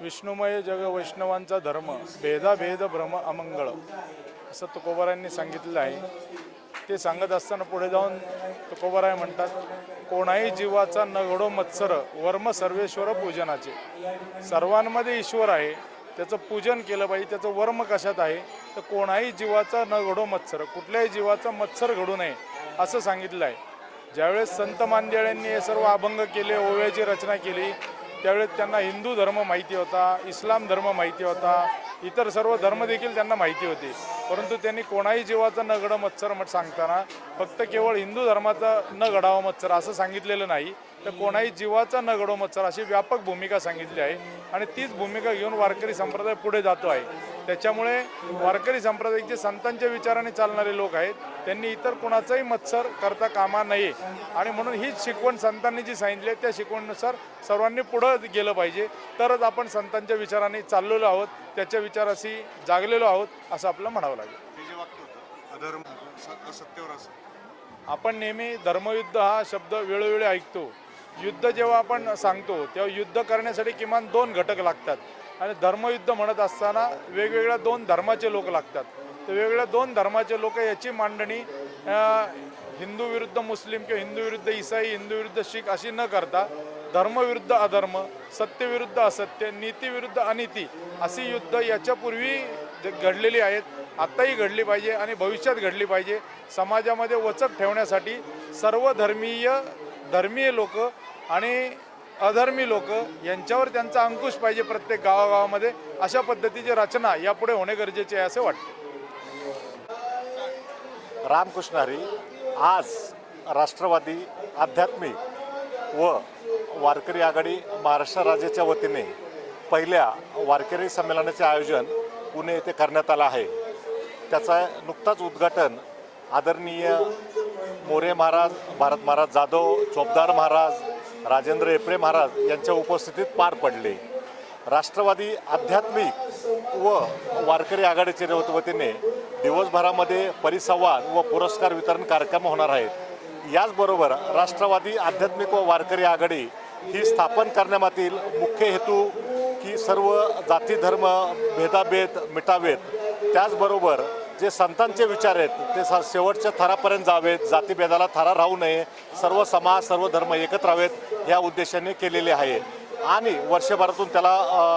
विष्णुमय जग वैष्णवांचा धर्म भेदाभेद भ्रम अमंगळ असं तुकोबारायांनी सांगितलेलं आहे. ते सांगत असताना पुढे जाऊन तुकोबाराय म्हणतात कोणाही जीवाचा न घडो मत्सर वर्म सर्वेश्वर पूजनाचे. सर्वांमध्ये ईश्वर आहे त्याचं पूजन केलं पाहिजे त्याचं वर्म कशात आहे? तर कोणाही जीवाचा न घडो मत्सर कुठल्याही जीवाचा मत्सर घडू नये असं सांगितलं आहे. ज्यावेळेस संत मांदेळ्यांनी हे सर्व अभंग केले ओव्याची रचना केली त्यावेळेस त्यांना हिंदू धर्म माहिती होता इस्लाम धर्म माहिती होता इतर सर्व धर्म देखील त्यांना माहिती होते. परंतु त्यांनी कोणाही जीवाचा न घडं मत्सर मत सांगताना फक्त केवळ हिंदू धर्माचा न घडावा मत्सर असं सांगितलेलं नाही. तर कोणाही जीवाचा न घडो मत्सर अशी व्यापक भूमिका सांगितली आहे आणि तीच भूमिका घेऊन वारकरी संप्रदाय पुढे जातो आहे. त्याच्यामुळे वारकरी संप्रदाय जे संतांच्या विचाराने चालणारे लोक आहेत त्यांनी इतर कोणाचाही मत्सर करता कामा नये. आणि म्हणून हीच शिकवण संतांनी जी सांगितली आहे त्या शिकवणीनुसार सर्वांनी पुढं गेलं पाहिजे. तरच आपण संतांच्या विचाराने चाललेलो आहोत त्याच्या विचाराशी जागलेलो आहोत असं आपलं म्हणावं लागेल. अधर्म असत्यावर असं. आपण नेहमी धर्मयुद्ध हा शब्द वेळोवेळी ऐकतो. युद्ध जेव्हा आपण सांगतो तेव्हा युद्ध करण्यासाठी किमान दोन घटक लागतात. आणि धर्मयुद्ध म्हणत असताना वेगवेगळ्या दोन धर्माचे लोक लागतात. तर वेगवेगळ्या दोन धर्माचे लोक याची मांडणी हिंदू विरुद्ध मुस्लिम किंवा हिंदू विरुद्ध इसाई हिंदू विरुद्ध शीख अशी न करता धर्म विरुद्ध अधर्म सत्य विरुद्ध असत्य नीती विरुद्ध अनिती अशी युद्ध याच्यापूर्वी घडलेली आहेत आत्ताही घडली पाहिजे आणि भविष्यात घडली पाहिजे. समाजामध्ये वचक ठेवण्यासाठी सर्व धर्मीय धर्मीय लोक आणि अधर्मी लोक यांच्यावर त्यांचा अंकुश पाहिजे प्रत्येक गावागावामध्ये. अशा पद्धतीची रचना यापुढे होणे गरजेचे आहे असे वाटते. रामकृष्ण हरी आज राष्ट्रवादी आध्यात्मिक व वारकरी आघाडी महाराष्ट्र राज्याच्या वतीने पहिल्या वारकरी संमेलनाचे आयोजन पुणे येथे करण्यात आला आहे. त्याचा नुकताच उद्घाटन आदरणीय मोरे महाराज भारत महाराज जाधव चोपदार महाराज राजेंद्र एप्रे महाराज यांच्या उपस्थितीत पार पडले. राष्ट्रवादी आध्यात्मिक व वारकरी आघाडीचे वतीने दिवसभरामध्ये परिसंवाद व पुरस्कार वितरण कार्यक्रम होणार आहेत. याचबरोबर राष्ट्रवादी आध्यात्मिक व वारकरी आघाडी ही स्थापन करण्यामातील मुख्य हेतू की सर्व जाती धर्म भेदाभेद मिटावेत. त्याचबरोबर जे संतांचे विचार आहेत ते स शेवटच्या थरापर्यंत जावेत. जातीभेदाला थरा राहू नये. सर्व समाज सर्व धर्म एकत्र राहावेत या उद्देशाने केलेले आहे. आणि वर्षभरातून त्याला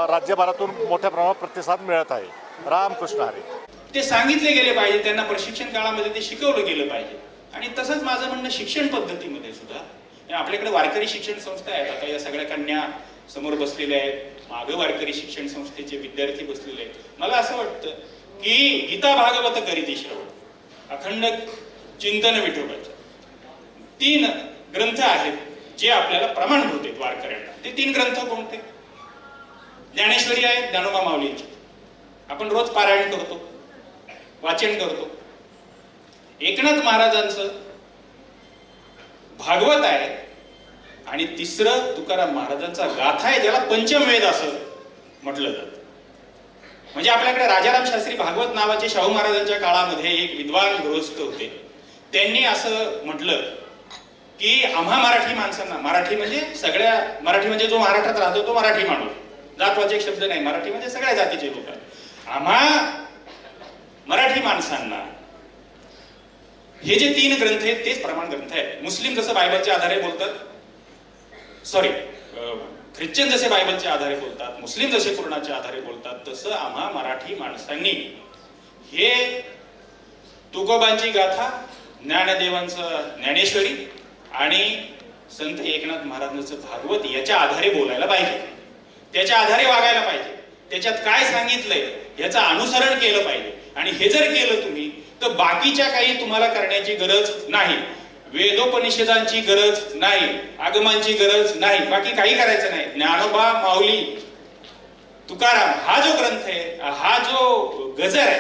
राज्यभरातून मोठ्या प्रमाणात प्रतिसाद मिळत आहे. रामकृष्ण हरे. ते सांगितले गेले पाहिजे त्यांना प्रशिक्षण काळामध्ये ते शिकवलं गेलं पाहिजे. आणि तसंच माझं म्हणणं शिक्षण पद्धतीमध्ये सुद्धा. आपल्याकडे वारकरी शिक्षण संस्था आहेत आता या सगळ्या कन्या समोर बसलेले आहेत. मागे वारकरी शिक्षण संस्थेचे विद्यार्थी बसलेले आहेत. मला असं वाटतं की गीता भागवत करीती श्रवण अखंड चिंतन विठोबाचं तीन ग्रंथ आहेत जे आपल्याला प्रमाणभूत आहेत वारकऱ्यांना. ते तीन ग्रंथ कोणते? ज्ञानेश्वरी आहेत ज्ञानोबा माऊलींची. आपण रोज पारायण करतो वाचन करतो. एकनाथ महाराजांचं भागवत आहे आणि तिसरं तुकाराम महाराजांचा गाथा आहे ज्याला पंचमवेद असं म्हटलं जातं. म्हणजे आपल्याकडे राजाराम शास्त्री भागवत नावाचे शाहू महाराजांच्या काळामध्ये एक विद्वान गृहस्थ होते. त्यांनी असं म्हटलं की आम्हा मराठी माणसांना मराठी म्हणजे सगळ्या मराठी म्हणजे जो महाराष्ट्रात राहतो तो मराठी माणूस. जातवाचे शब्द नाही मराठी म्हणजे सगळ्या जातीचे लोक आम्हा मराठी माणसांना हे जे तीन ग्रंथ आहेत तेच प्रमाण ग्रंथ आहेत. मुस्लिम जसं बायबलच्या आधारे बोलतात सॉरी ख्रिश्चन जसे बायबलच्या आधारे बोलतात मुस्लिम जसे कुराणाच्या आधारे बोलतात तसं आम्हा मराठी माणसांनी हे तुकोबांची गाथा ज्ञानदेवांचं ज्ञानेश्वरी आणि संत एकनाथ महाराजांचं भागवत याच्या आधारे बोलायला पाहिजे. त्याच्या आधारे वागायला पाहिजे. त्याच्यात काय सांगितलंय याचं अनुसरण केलं पाहिजे. आणि हे जर केलं तुम्ही तर बाकीच्या काही तुम्हाला करण्याची गरज नाही. वेदोपनिषदांची गरज नाही आगमांची गरज नाही बाकी काही करायचं नाही. ज्ञानोबा माऊली तुकाराम हा जो ग्रंथ आहे हा जो गजर आहे